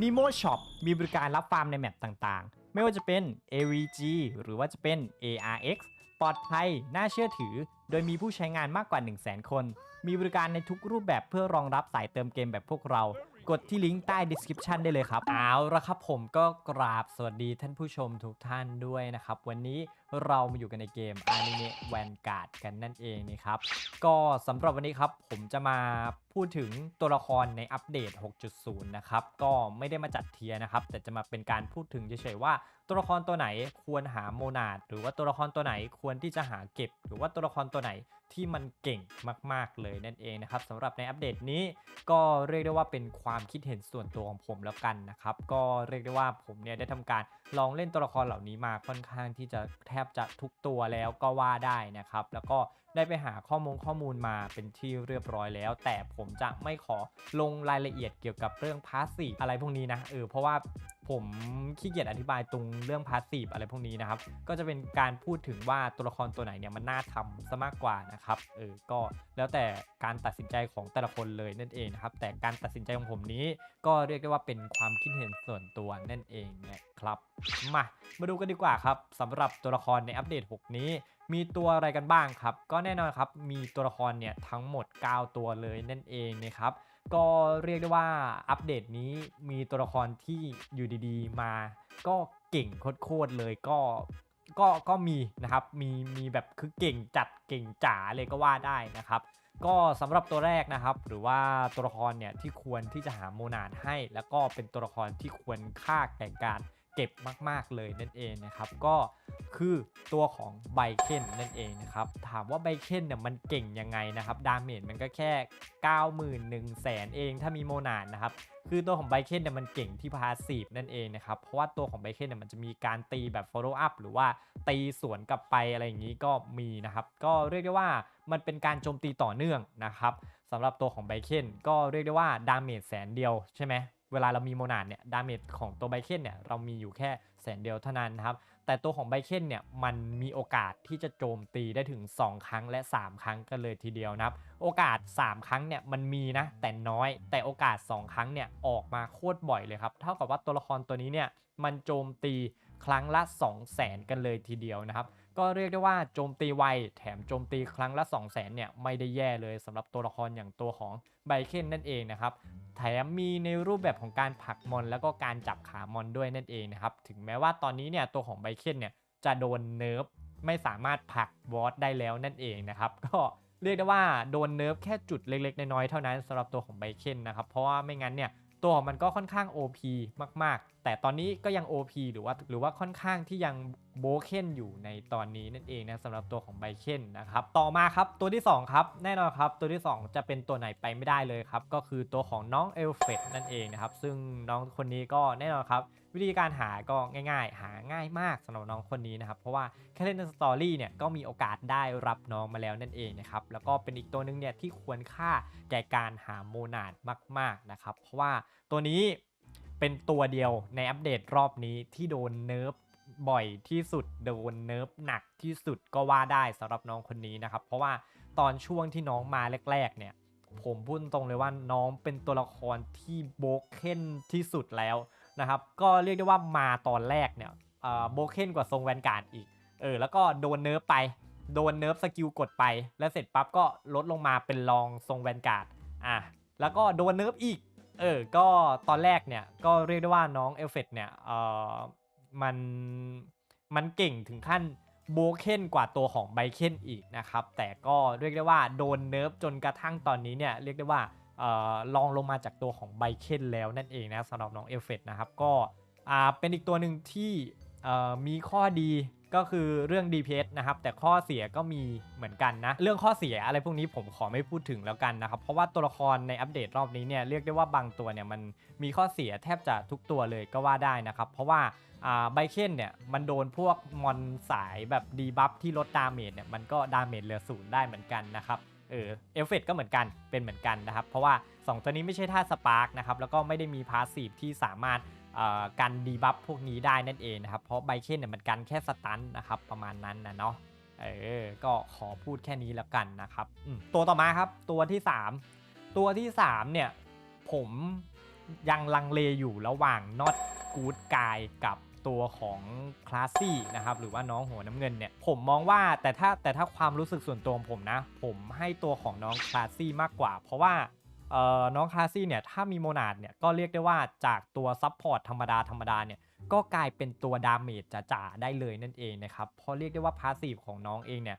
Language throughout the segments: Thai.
Nemo Shop มีบริการรับฟาร์มในแมปต่างๆ ไม่ว่าจะเป็น AVG หรือว่าจะเป็น ARX ปลอดภัย น่าเชื่อถือ โดยมีผู้ใช้งานมากกว่า 100,000 คน มีบริการในทุกรูปแบบเพื่อรองรับสายเติมเกมแบบพวกเรา กดที่ลิงก์ใต้ description ได้เลยครับ เอาละครับผมก็กราบสวัสดีท่านผู้ชมทุกท่านด้วยนะครับ วันนี้ เรามาอยู่กันในเกม Anime Vanguard กันนั่นเองนะครับ ก็สำหรับวันนี้ครับผมจะมาพูดถึงตัวละครในอัปเดต 6.0 นะครับ ก็ไม่ได้มาจัดเทียร์นะครับ แต่จะมาเป็นการพูดถึงเฉยๆว่า ตัวละครตัวไหนควรหาโมนาด หรือว่าตัวละครตัวไหนควรที่จะหาเก็บ หรือว่าตัวละครตัวไหนที่มันเก่งมาก ๆ เลยนั่นเองนะครับสำหรับในอัปเดตนี้ก็เรียกได้ว่าเป็นความคิดเห็นส่วนตัวของผมแล้วกันนะครับ ก็เรียกได้ว่าผมเนี่ยได้ทำการ ลองเล่นตัวละครเหล่านี้มาค่อนข้างที่จะแทบจะทุกตัวแล้วก็ว่าได้นะครับ แล้วก็ได้ไปหาข้อมูลข้อมูลมาเป็นที่เรียบร้อยแล้ว แต่ผมจะไม่ขอลงรายละเอียดเกี่ยวกับเรื่องพาสซีฟอะไรพวกนี้นะเออเพราะว่า ผมขี้เกียจอธิบายตรงเรื่องพาสซีฟอะไรพวกนี้นะครับ ก็จะเป็นการพูดถึงว่าตัวละครตัวไหนเนี่ยมันน่าทำซะมากกว่านะครับ เออ ก็แล้วแต่การตัดสินใจของแต่ละคนเลยนั่นเองนะครับ แต่การตัดสินใจของผมนี้ ก็เรียกได้ว่าเป็นความคิดเห็นส่วนตัวนั่นเองนะครับ มา มาดูกันดีกว่าครับสำหรับตัวละครในอัปเดต 6 นี้มีตัวอะไรกันบ้างครับ ก็แน่นอนครับ มีตัวละครเนี่ยทั้งหมด 9 ตัวเลยนั่นเองนะครับ ก็เรียกได้ว่าอัปเดตนี้มีตัวละครที่อยู่ดีๆ มา ก็เก่งโคตรๆเลยก็ก็ก็มีนะครับมีมีแบบคือเก่งจัดเก่งจ๋าเลยก็ว่าได้นะครับก็สำหรับตัวแรกนะครับ หรือว่าตัวละครเนี่ยที่ควรที่จะหาโมนาดให้ แล้วก็เป็นตัวละครที่ควรค่าแก่การ เก็บมากๆเลยนั่นเองนะครับ ก็คือตัวของไบเคนนั่นเองนะครับ ถามว่าไบเคนเนี่ยมันเก่งยังไงนะครับ ดาเมจมันก็แค่ 91,000แสนเองถ้ามีโมนาดนะครับ คือตัวของไบเคนเนี่ยมันเก่งที่พาสซีฟนั่นเองนะครับ เพราะว่าตัวของไบเคนเนี่ยมันจะมีการตีแบบ follow up หรือว่าตีสวนกลับไปอะไรอย่างนี้ก็มีนะครับ ก็เรียกได้ว่ามันเป็นการโจมตีต่อเนื่องนะครับสำหรับตัวของไบเคนก็เรียกได้ว่าดาเมจแสนเดียวใช่ไหม เวลาเรามีโมนาดเนี่ยดาเมจของตัวไบเคนเนี่ยเรามีอยู่แค่แสนเดียวเท่านั้นนะครับ แต่ตัวของไบเคนเนี่ยมันมีโอกาสที่จะโจมตีได้ถึง 2 ครั้งและ 3 ครั้งกันเลยทีเดียวนะครับ โอกาส 3 ครั้งเนี่ยมันมีนะแต่น้อย แต่โอกาส 2 ครั้งเนี่ยออกมาโคตรบ่อยเลยครับ เท่ากับว่าตัวละครตัวนี้เนี่ยมันโจมตีครั้งละ 2 0 0แสนกันเลยทีเดียวนะครับ ก็เรียกได้ว่าโจมตีไวแถมโจมตีครั้งละ 2 0 0แสนเนี่ยไม่ได้แย่เลยสำหรับตัวละครอย่างตัวของไบเคนนั่นเองนะครับแถมมีในรูปแบบของการผลักมอนแล้วก็การจับขามอนด้วยนั่นเองนะครับ ถึงแม้ว่าตอนนี้เนี่ยตัวของไบเคนเนี่ยจะโดนเนิร์ฟไม่สามารถผลักบอสได้แล้วนั่นเองนะครับ ก็เรียกได้ว่าโดนเนิร์ฟแค่จุดเล็กๆ น้อยๆเท่านั้นสำหรับตัวของไบเคนนะครับ เพราะว่าไม่งั้นเนี่ยตัวของมันก็ค่อนข้าง OP มากๆ แต่ตอนนี้ก็ยัง OP หรือว่าหรือว่าค่อนข้างที่ยังโบเคนอยู่ในตอนนี้นั่นเองนะสำหรับตัวของไบเคนนะครับต่อมาครับตัวที่2ครับแน่นอนครับตัวที่ 2 จะเป็นตัวไหนไปไม่ได้เลยครับก็คือตัวของน้องเอลเฟดนั่นเองนะครับซึ่งน้องคนนี้ก็แน่นอนครับวิธีการหาก็ง่าย ๆ หาง่ายมากสำหรับน้องคนนี้นะครับเพราะว่าแค่เล่นในสตอรี่เนี่ยก็มีโอกาสได้รับน้องมาแล้วนั่นเองนะครับแล้วก็เป็นอีกตัวหนึงเนี่ยที่ควรค่าแก่การหาโมนาดมากๆนะครับเพราะว่าตัวนี้เป็นตัวเดียวในอัปเดตรอบนี้ที่โดนเนิร์ฟ บ่อยที่สุดโดนเนิร์ฟหนักที่สุดก็ว่าได้สำหรับน้องคนนี้นะครับ เพราะว่าตอนช่วงที่น้องมาแรก ๆ เนี่ย ผมพูดตรงเลยว่าน้องเป็นตัวละครที่โบกเคนที่สุดแล้วนะครับ ก็เรียกได้ว่ามาตอนแรกเนี่ยโบกเคนกว่าทรงแวนการ์ดอีก เออ แล้วก็โดนเนิร์ฟไป โดนเนิร์ฟสกิลกดไป แล้วเสร็จปั๊บก็ลดลงมาเป็นรองทรงแวนการ์ดอะ แล้วก็โดนเนิร์ฟอีก เออ ก็ตอนแรกเนี่ยก็เรียกได้ว่าน้องเอลเฟตเนี่ยเออ มันมันเก่งถึงขั้นโบเคนกว่าตัวของไบเคนอีกนะครับ แต่ก็เรียกได้ว่าโดนเนิร์ฟจนกระทั่งตอนนี้เนี่ยเรียกได้ว่าออลองลงมาจากตัวของไบเคนแล้วนั่นเองนะสำหรับน้องเอลเฟตนะครับก็เป็นอีกตัวหนึ่งที่มีข้อดีก็คือเรื่อง DPS นะครับ แต่ข้อเสียก็มีเหมือนกันนะ เรื่องข้อเสียอะไรพวกนี้ผมขอไม่พูดถึงแล้วกันนะครับ เพราะว่าตัวละครในอัปเดตรอบนี้เนี่ยเรียกได้ว่าบางตัวเนี่ยมันมีข้อเสียแทบจะทุกตัวเลยก็ว่าได้นะครับ เพราะว่า ไบเคนเนี่ยมันโดนพวกมอนสายแบบดีบัฟที่ลดดาเมจเนี่ยมันก็ดาเมจเหลือศูนย์ได้เหมือนกันนะครับเออเอลเฟตก็เหมือนกันเป็นเหมือนกันนะครับ เพราะว่า 2 ตัวนี้ไม่ใช่ท่าสปาร์กนะครับแล้วก็ไม่ได้มีพาสซีฟที่สามารถอ่อกันดีบัฟพวกนี้ได้นั่นเองนะครับ เพราะไบเคนเนี่ยมันกันแค่สตันนะครับประมาณนั้นนะเนาะเออก็ขอพูดแค่นี้แล้วกันนะครับ ตัวต่อมาครับตัวที่ 3 ตัวที่ 3 เนี่ย ผมยังลังเลอยู่ระหว่าง not good guy กับ ตัวของคลาสซี่นะครับหรือว่าน้องหัวน้ำเงินเนี่ยผมมองว่าแต่ถ้าแต่ถ้าความรู้สึกส่วนตัวของผมนะ ผมให้ตัวของน้องคลาสซี่มากกว่า เพราะว่าน้องคลาสซี่เนี่ยถ้ามีโมนาดเนี่ยก็เรียกได้ว่าจากตัวซับพอร์ตธรรมดาธรรมดาเนี่ยก็กลายเป็นตัวดาเมจจ๋าๆได้เลยนั่นเองนะครับเพราะเรียกได้ว่าพาสซีฟของน้องเองเนี่ย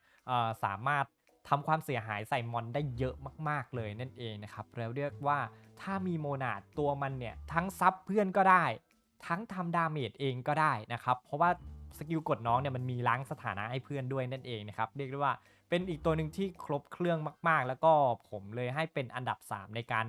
สามารถทำความเสียหายใส่มอนได้เยอะมากๆเลยนั่นเองนะครับแล้วเรียกว่าถ้ามีโมนาดตัวมันเนี่ยทั้งซับเพื่อนก็ได้ ทั้งทำดาเมจเองก็ได้นะครับ เพราะว่าสกิลกดน้องเนี่ยมันมีล้างสถานะให้เพื่อนด้วยนั่นเองนะครับ เรียกได้ว่าเป็นอีกตัวหนึ่งที่ครบเครื่องมาก ๆ แล้วก็ผมเลยให้เป็นอันดับ 3 ในการ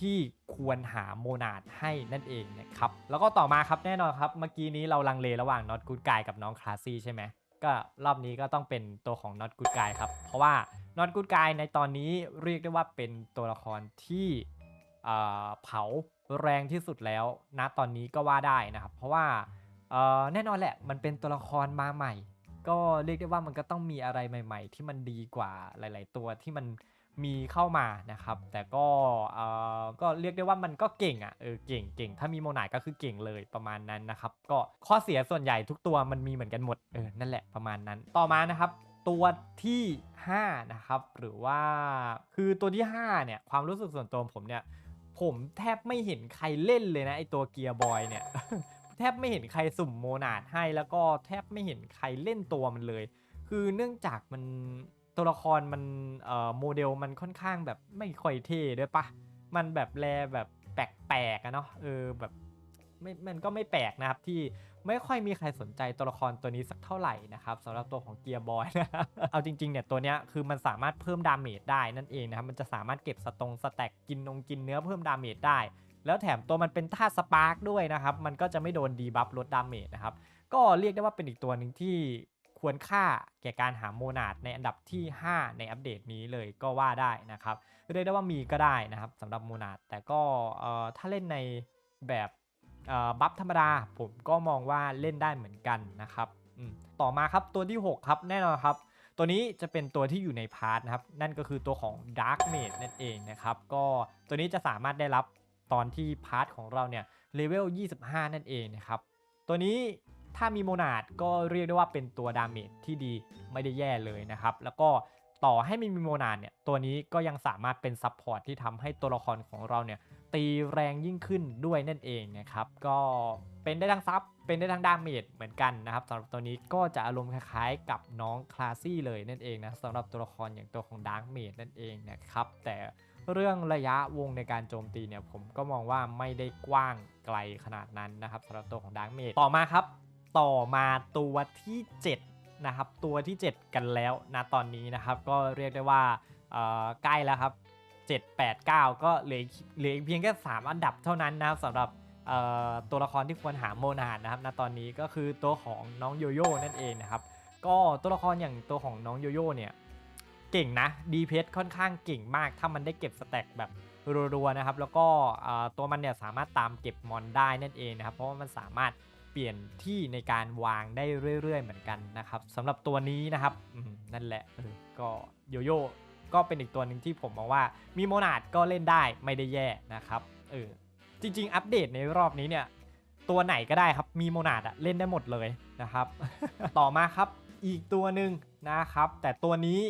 ที่ควรหาโมนาดให้นั่นเองนะครับ แล้วก็ต่อมาครับแน่นอนครับ เมื่อกี้นี้เราลังเลระหว่าง Not Good Guy กับน้องคลาซี่ใช่ไหมก็รอบนี้ก็ต้องเป็นตัวของ Not Good Guy ครับ เพราะว่า Not Good Guy ในตอนนี้เรียกได้ว่าเป็นตัวละครที่ เผาแรงที่สุดแล้วณตอนนี้ก็ว่าได้นะครับ เพราะว่าแน่นอนแหละมันเป็นตัวละครมาใหม่ ก็เรียกได้ว่ามันก็ต้องมีอะไรใหม่ ๆ ที่มันดีกว่าหลาย ๆ ตัวที่มันมีเข้ามานะครับ แต่ก็ก็เรียกได้ว่ามันก็เก่งอะเออเก่งเก่งถ้ามีโมนาดก็คือเก่งเลยประมาณนั้นนะครับ ก็ข้อเสียส่วนใหญ่ทุกตัวมันมีเหมือนกันหมดเออนั่นแหละประมาณนั้น ต่อมานะครับตัวที่ 5 นะครับ หรือว่าคือตัวที่ 5 เนี่ย ความรู้สึกส่วนตัวผมเนี่ย ผมแทบไม่เห็นใครเล่นเลยนะไอตัวเกียร์บอยเนี่ยแทบไม่เห็นใครสุ่มโมนาดให้แล้วก็แทบไม่เห็นใครเล่นตัวมันเลย คือเนื่องจากมันตัวละครมันเอ่อโมเดลมันค่อนข้างแบบไม่ค่อยเท่ด้วยปะมันแบบแลแบบแปลกๆอะเนาะเออแบบไม่มันก็ไม่แปลกนะครับที่ ไม่ค่อยมีใครสนใจตัวละครตัวนี้สักเท่าไหร่นะครับสำหรับตัวของเกียร์บอยนะเอาจริงๆเนี่ยตัวเนี้ยคือมันสามารถเพิ่มดาเมจได้นั่นเองนะครับมันจะสามารถเก็บสตรงสแต็กกินนงกินเนื้อเพิ่มดาเมจได้ แล้วแถมตัวมันเป็นท่าสปาร์กด้วยนะครับมันก็จะไม่โดนดีบัฟลดดาเมจนะครับก็เรียกได้ว่าเป็นอีกตัวหนึ่งที่ควรค่าแก่การหาโมนาดในอันดับที่ 5 ในอัปเดตนี้เลยก็ว่าได้นะครับเรียกได้ว่ามีก็ได้นะครับสำหรับโมนาดแต่ก็เอ่อถ้าเล่นในแบบ บัฟธรรมดาผมก็มองว่าเล่นได้เหมือนกันนะครับต่อมาครับตัวที่ 6 ครับแน่นอนครับ ตัวนี้จะเป็นตัวที่อยู่ในพาร์ทนะครับ นั่นก็คือตัวของ Dark Mage นั่นเองนะครับ ก็ตัวนี้จะสามารถได้รับตอนที่พาร์ทของเราเนี่ยเลเวล 25 นั่นเองนะครับ ตัวนี้ถ้ามีโมนาดก็เรียกได้ว่าเป็นตัวดาเมจที่ดีไม่ได้แย่เลยนะครับ แล้วก็ ต่อให้ไม่มีโมนาดเนี่ยตัวนี้ก็ยังสามารถเป็นซับพอร์ตที่ทำให้ตัวละครของเราเนี่ยตีแรงยิ่งขึ้นด้วยนั่นเองนะครับก็เป็นได้ทั้งซับเป็นได้ทั้งดาเมจเหมือนกันนะครับสำหรับตัวนี้ก็จะอารมณ์คล้ายๆกับน้องคลาซี่เลยนั่นเองนะสำหรับตัวละครอย่างตัวของดาร์กเมจนั่นเองนะครับแต่เรื่องระยะวงในการโจมตีเนี่ยผมก็มองว่าไม่ได้กว้างไกลขนาดนั้นนะครับสำหรับตัวของดาร์กเมจต่อมาครับ ต่อมาตัวที่ 7 นะครับตัวที่ 7 กันแล้วนะตอนนี้นะครับก็เรียกได้ว่าใกล้แล้วครับ7 8 9 ก็เหลือเหลืออีกเพียงแค่ 3 อันดับเท่านั้นนะครับสำหรับตัวละครที่ควรหาโมนาดนะครับณตอนนี้ก็คือตัวของน้องโยโย่นั่นเองนะครับก็ตัวละครอย่างตัวของน้องโยโย่เนี่ยเก่งนะดีเพชค่อนข้างเก่งมาก ถ้ามันได้เก็บสแต็กแบบรัวๆนะครับแล้วก็ตัวมันเนี่ยสามารถตามเก็บมอนได้นั่นเองนะครับเพราะว่ามันสามารถ เปลี่ยนที่ในการวางได้เรื่อย ๆ เหมือนกันนะครับสำหรับตัวนี้นะครับนั่นแหละก็โยโย่ก็เป็นอีกตัวหนึ่งที่ผมมองว่ามีโมนาดก็เล่นได้ไม่ได้แย่นะครับเออจริง ๆ อัปเดตในรอบนี้เนี่ยตัวไหนก็ได้ครับมีโมนาดอะเล่นได้หมดเลยนะครับ ต่อมาครับอีกตัวหนึ่งนะครับ แต่ตัวนี้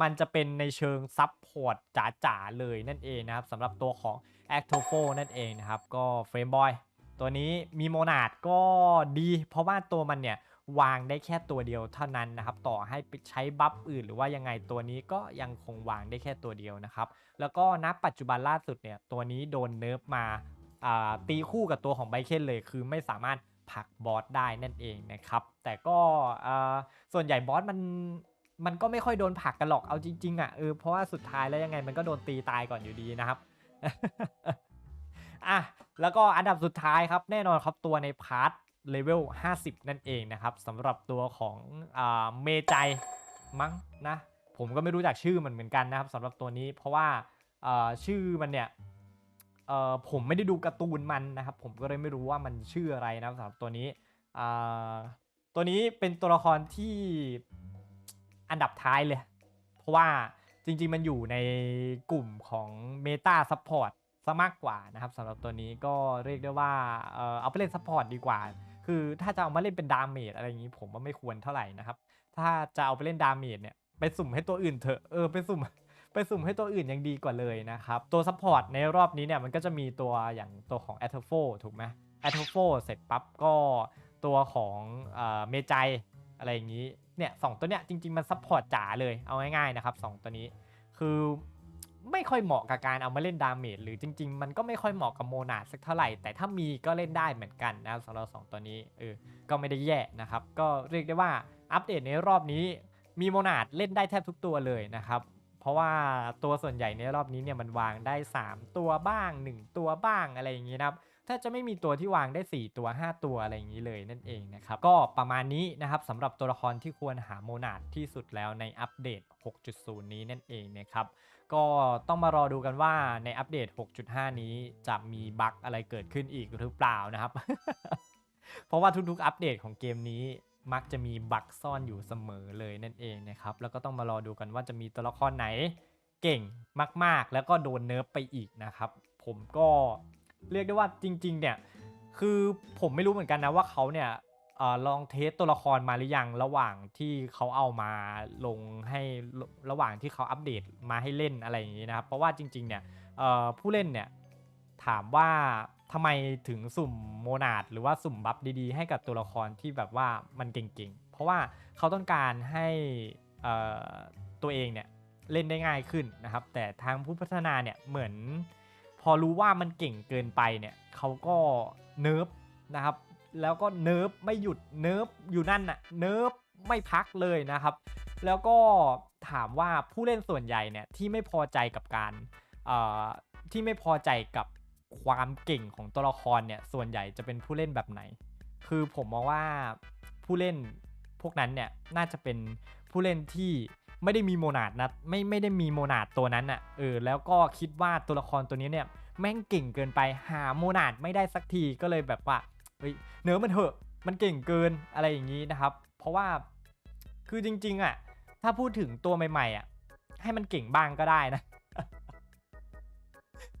มันจะเป็นในเชิงซับพอร์ตจ๋าๆเลยนั่นเองนะครับสำหรับตัวของ a c t o f o นั่นเองนะครับ ก็เฟรมบอย ตัวนี้มีโมนาดก็ดีเพราะว่าตัวมันเนี่ยวางได้แค่ตัวเดียวเท่านั้นนะครับ ต่อให้ไปใช้บัฟอื่นหรือว่ายังไงตัวนี้ก็ยังคงวางได้แค่ตัวเดียวนะครับ แล้วก็ณปัจจุบันล่าสุดเนี่ยตัวนี้โดนเนิร์ฟมาาตีคู่กับตัวของไบเคนเลย คือไม่สามารถผักบอสได้นั่นเองนะครับ แต่ก็ส่วนใหญ่บอสมันมันก็ไม่ค่อยโดนผักกันหรอกเอาจริงๆอะเออเพราะว่าสุดท้ายแล้วยังไงมันก็โดนตีตายก่อนอยู่ดีนะครับ อะแล้วก็อันดับสุดท้ายครับแน่นอนครับตัวในพาร์ทเลเวล 50 นั่นเองนะครับสำหรับตัวของอ่าเมจัยมั้งนะผมก็ไม่รู้จักชื่อมันเหมือนกันนะครับสำหรับตัวนี้เพราะว่าอ่อชื่อมันเนี่ยเอ่อผมไม่ได้ดูการ์ตูนมันนะครับ ผมก็เลยไม่รู้ว่ามันชื่ออะไรนะครับสำหรับตัวนี้อ่าตัวนี้เป็นตัวละครที่อันดับท้ายเลย เพราะว่าจริงๆมันอยู่ในกลุ่มของ Meta Support ซะมากกว่านะครับสำหรับตัวนี้ก็เรียกได้ว่าเออเอาไปเล่นซัพพอร์ตดีกว่า คือถ้าจะเอามาเล่นเป็นดาเมจอะไรอย่างนี้ผมว่าไม่ควรเท่าไหร่นะครับ ถ้าจะเอาไปเล่นดาเมจเนี่ยไปสุ่มให้ตัวอื่นเถอะเออไปสุ่มไปสุ่มให้ตัวอื่นยังดีกว่าเลยนะครับ ตัวซัพพอร์ตในรอบนี้เนี่ยมันก็จะมีตัวอย่างตัวของ a t o f o ถูกไหม a t o f o เสร็จปั๊บก็ตัวของเมจัยอะไรอย่างนี้เนี่ยสองตัวเนี้ยจริง ๆ มันซัพพอร์ตจ๋าเลยเอาง่ายๆนะครับสองตัวนี้คือ ไม่ค่อยเหมาะกับการเอามาเล่นดาเมจหรือจริง ๆ มันก็ไม่ค่อยเหมาะกับโมนาดสักเท่าไหร่ แต่ถ้ามีก็เล่นได้เหมือนกันนะครับสำหรับสองตัวนี้เออก็ไม่ได้แย่นะครับ ก็เรียกได้ว่าอัปเดตในรอบนี้มีโมนาดเล่นได้แทบทุกตัวเลยนะครับ เพราะว่าตัวส่วนใหญ่ในรอบนี้เนี่ยมันวางได้ 3 ตัวบ้าง 1 ตัวบ้างอะไรอย่างนี้นะครับถ้าจะไม่มีตัวที่วางได้ 4 ตัว 5 ตัวอะไรอย่างนี้เลยนั่นเองนะครับ ก็ประมาณนี้นะครับสำหรับตัวละครที่ควรหาโมนาดที่สุดแล้วในอัปเดต 6.0 นี้นั่นเองนะครับ ก็ต้องมารอดูกันว่าในอัปเดต 6.5 นี้จะมีบั๊กอะไรเกิดขึ้นอีกหรือเปล่านะครับ เพราะว่าทุกๆ อัปเดตของเกมนี้มักจะมีบั๊กซ่อนอยู่เสมอเลยนั่นเองนะครับ แล้วก็ต้องมารอดูกันว่าจะมีตัวละครไหนเก่งมาก ๆ แล้วก็โดนเนิร์ฟไปอีกนะครับ ผมก็เรียกได้ว่าจริง ๆ เนี่ย คือผมไม่รู้เหมือนกันนะว่าเขาเนี่ย อลองเทสตัวละครมาหรือยังระหว่างที่เขาเอามาลงให้ระหว่างที่เขาอัปเดตมาให้เล่นอะไรอย่างนี้นะครับเพราะว่าจริงๆเนี่ยผู้เล่นเนี่ยถามว่าทำไมถึงสุ่มโมนาดหรือว่าสุ่มบัฟดีๆ ให้กับตัวละครที่แบบว่ามันเก่งๆ เพราะว่าเขาต้องการให้ตัวเองเนี่ยเล่นได้ง่ายขึ้นนะครับ แต่ทางผู้พัฒนาเนี่ยเหมือน พอรู้ว่ามันเก่งเกินไปเนี่ยเขาก็เนิร์ฟนะครับ แล้วก็เนิร์ฟไม่หยุดเนิร์ฟอยู่นั่นน่ะเนิร์ฟไม่พักเลยนะครับ แล้วก็ถามว่าผู้เล่นส่วนใหญ่เนี่ยที่ไม่พอใจกับการที่ไม่พอใจกับความเก่งของตัวละครเนี่ยส่วนใหญ่จะเป็นผู้เล่นแบบไหน คือผมมองว่าผู้เล่นพวกนั้นเนี่ยน่าจะเป็นผู้เล่นที่ไม่ได้มีโมนาดนะไม่ไม่ได้มีโมนาดตัวนั้นอะ่ะเออแล้วก็คิดว่าตัวละครตัวนี้เนี่ยแม่งเก่งเกินไปหาโมนาดไม่ได้สักทีก็เลยแบบว่า เฮ้ยเนื้อมันเถอะมันเก่งเกินอะไรอย่างนี้นะครับ เพราะว่าคือจริง ๆอะถ้าพูดถึงตัวใหม่ๆอะให้มันเก่งบ้างก็ได้นะ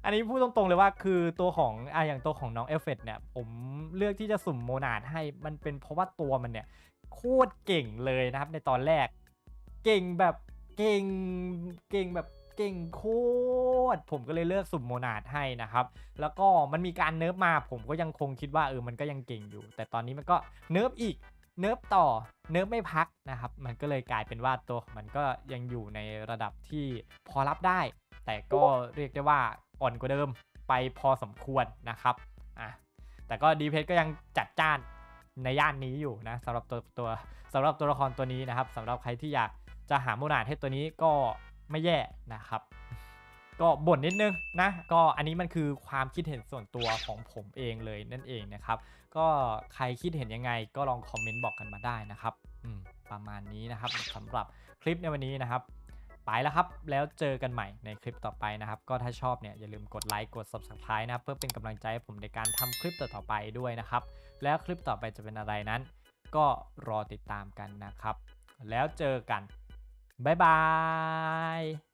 อันนี้พูดตรงๆเลยว่าคือตัวของอะอย่างตัวของน้องเอฟเฟตเนี่ย ผมเลือกที่จะสุ่มโมนาดให้มันเป็นเพราะว่าตัวมันเนี่ย โคตรเก่งเลยนะครับในตอนแรก เก่งแบบเก่งเก่งแบบ เก่งโคตรผมก็เลยเลือกสุ่มโมนาดให้นะครับ แล้วก็มันมีการเนิร์ฟมาผมก็ยังคงคิดว่าเออมันก็ยังเก่งอยู่ แต่ตอนนี้มันก็เนิร์ฟอีกเนิร์ฟต่อเนิร์ฟไม่พักนะครับ มันก็เลยกลายเป็นว่าตัวมันก็ยังอยู่ในระดับที่พอรับได้ แต่ก็เรียกได้ว่าอ่อนกว่าเดิมไปพอสมควรนะครับอะแต่ก็ดีเพก็ยังจัดจ้านในย่านนี้อยู่นะสำหรับตัวตัวสำหรับตัวละครตัวนี้นะครับสำหรับใครที่อยากจะหาโมนาดให้ตัวนี้ก็ ไม่แย่นะครับ ก็บ่นนิดนึงนะก็อันนี้มันคือความคิดเห็นส่วนตัวของผมเองเลยนั่นเองนะครับ ก็ใครคิดเห็นยังไงก็ลองคอมเมนต์บอกกันมาได้นะครับประมาณนี้นะครับสำหรับคลิปในวันนี้นะครับไปแล้วครับ แล้วเจอกันใหม่ในคลิปต่อไปนะครับ ก็ถ้าชอบเนี่ยอย่าลืมกดไลค์กด subscribe นะครับ เพื่อเป็นกำลังใจให้ผมในการทำคลิปต่อๆไปด้วยนะครับ แล้วคลิปต่อไปจะเป็นอะไรนั้น ก็รอติดตามกันนะครับ แล้วเจอกัน บ๊ายบาย